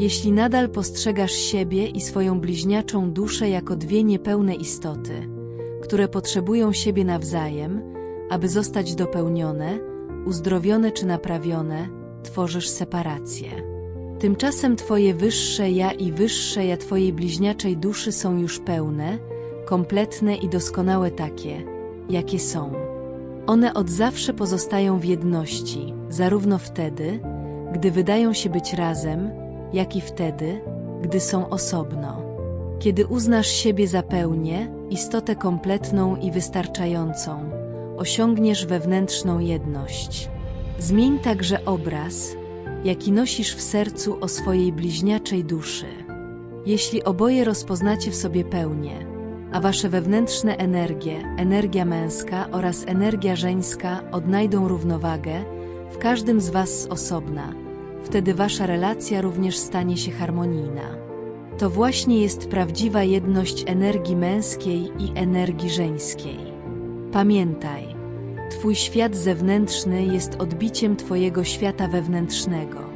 Jeśli nadal postrzegasz siebie i swoją bliźniaczą duszę jako dwie niepełne istoty, które potrzebują siebie nawzajem, aby zostać dopełnione, uzdrowione czy naprawione, tworzysz separację. Tymczasem Twoje wyższe ja i wyższe ja Twojej bliźniaczej duszy są już pełne, kompletne i doskonałe takie, jakie są. One od zawsze pozostają w jedności, zarówno wtedy, gdy wydają się być razem, jak i wtedy, gdy są osobno. Kiedy uznasz siebie za pełnię, istotę kompletną i wystarczającą, osiągniesz wewnętrzną jedność. Zmień także obraz, jaki nosisz w sercu o swojej bliźniaczej duszy. Jeśli oboje rozpoznacie w sobie pełnię, a wasze wewnętrzne energie, energia męska oraz energia żeńska odnajdą równowagę, w każdym z was z osobna, wtedy wasza relacja również stanie się harmonijna. To właśnie jest prawdziwa jedność energii męskiej i energii żeńskiej. Pamiętaj, Twój świat zewnętrzny jest odbiciem Twojego świata wewnętrznego.